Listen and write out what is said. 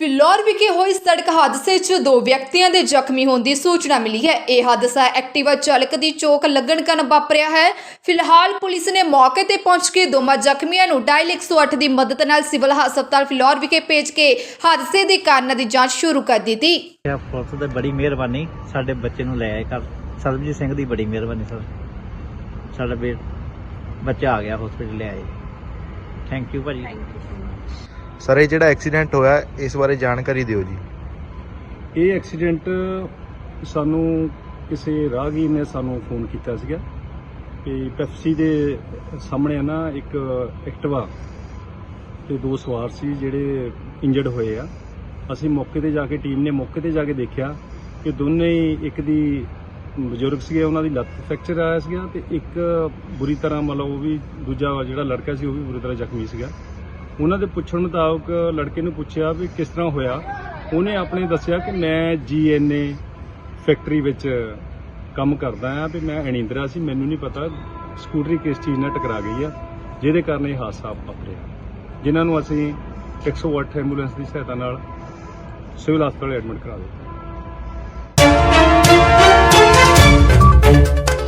ਫਿਲੌਰ ਵਿਖੇ ਹੋਈ ਸੜਕ ਹਾਦਸੇ 'ਚ ਦੋ ਵਿਅਕਤੀਆਂ ਦੇ ਜ਼ਖਮੀ ਹੋਣ ਦੀ ਸੂਚਨਾ ਮਿਲੀ ਹੈ। ਇਹ ਹਾਦਸਾ ਐਕਟਿਵਾ ਚਾਲਕ ਦੀ ਚੋਕ ਲੱਗਣ ਕਾਰਨ ਵਾਪਰਿਆ ਹੈ। ਫਿਲਹਾਲ ਪੁਲਿਸ ਨੇ ਮੌਕੇ ਤੇ ਪਹੁੰਚ ਕੇ ਦੋਵਾਂ ਜ਼ਖਮੀਆਂ ਨੂੰ ਡਾਇਲ 108 ਦੀ ਮਦਦ ਨਾਲ ਸਿਵਲ ਹਸਪਤਾਲ ਫਿਲੌਰ ਵਿਖੇ ਭੇਜ ਕੇ ਹਾਦਸੇ ਦੇ ਕਾਰਨਾਂ ਦੀ ਜਾਂਚ ਸ਼ੁਰੂ ਕਰ ਦਿੱਤੀ। ਇਹ ਪੁਲਿਸ ਦੀ ਬੜੀ ਮਿਹਰਬਾਨੀ। ਸਾਡੇ ਬੱਚੇ ਨੂੰ ਲੈ ਆਏ ਘਰ। ਸਰਬਜੀਤ ਸਿੰਘ ਦੀ ਬੜੀ ਮਿਹਰਬਾਨੀ ਸਰ। ਸਾਡਾ ਬੇ ਬੱਚਾ ਆ ਗਿਆ ਹਸਪੀਟਲ ਲੈ ਆਏ। ਥੈਂਕ ਯੂ ਭਾਜੀ। ਸਰ, ਇਹ ਜਿਹੜਾ ਐਕਸੀਡੈਂਟ ਹੋਇਆ, ਇਸ ਬਾਰੇ ਜਾਣਕਾਰੀ ਦਿਓ ਜੀ। ਇਹ ਐਕਸੀਡੈਂਟ ਸਾਨੂੰ ਕਿਸੇ ਰਾਹਗੀਰ ਨੇ ਸਾਨੂੰ ਫੋਨ ਕੀਤਾ ਸੀਗਾ। ਕਿ ਪੈਪਸੀ ਦੇ ਸਾਹਮਣੇ ਨਾ ਇੱਕ ਐਕਟਿਵਾ ਤੇ ਦੋ ਸਵਾਰ ਸੀ ਜਿਹੜੇ ਇੰਜਰਡ ਹੋਏ ਆ। ਅਸੀਂ ਮੌਕੇ ਤੇ ਜਾ ਕੇ ਟੀਮ ਨੇ ਮੌਕੇ ਤੇ ਜਾ ਕੇ ਦੇਖਿਆ ਕਿ ਦੋਨੇ ਹੀ ਇੱਕ ਦੀ ਬਜ਼ੁਰਗ ਸੀਗੇ, ਉਹਨਾਂ ਦੀ ਲੱਤ ਫ੍ਰੈਕਚਰ ਆਇਆ ਸੀਗਾ ਤੇ ਇੱਕ ਬੁਰੀ ਤਰ੍ਹਾਂ ਮਤਲਬ ਉਹ ਵੀ ਦੂਜਾ ਜਿਹੜਾ ਲੜਕਾ ਸੀ, ਉਹ ਵੀ ਬੁਰੀ ਤਰ੍ਹਾਂ ਜ਼ਖਮੀ ਸੀਗਾ। ਉਹਨਾਂ ਦੇ ਪੁੱਛਣ ਮੁਤਾਬਕ ਲੜਕੇ ਨੂੰ ਪੁੱਛਿਆ ਵੀ ਕਿਸ ਤਰ੍ਹਾਂ ਹੋਇਆ। ਉਹਨੇ ਆਪਣੇ ਦੱਸਿਆ ਕਿ ਮੈਂ ਜੀਐਨਏ ਫੈਕਟਰੀ ਵਿੱਚ ਕੰਮ ਕਰਦਾ ਆ ਵੀ ਮੈਂ ਅਣਿੰਦਰਾ ਸੀ। ਮੈਨੂੰ ਨਹੀਂ ਪਤਾ ਸਕੂਟਰੀ ਕਿਸ ਚੀਜ਼ ਨਾਲ ਟਕਰਾ ਗਈ ਆ, ਜਿਹਦੇ ਕਾਰਨ ਇਹ ਹਾਦਸਾ ਵਾਪਰਿਆ। ਜਿਨ੍ਹਾਂ ਨੂੰ ਅਸੀਂ 108 ਐਂਬੂਲੈਂਸ ਦੀ ਸਹਾਇਤਾ ਨਾਲ ਸਿਵਲ ਹਸਪਤਾਲ ਐਡਮਿਟ ਕਰਾ ਦਿੱਤਾ।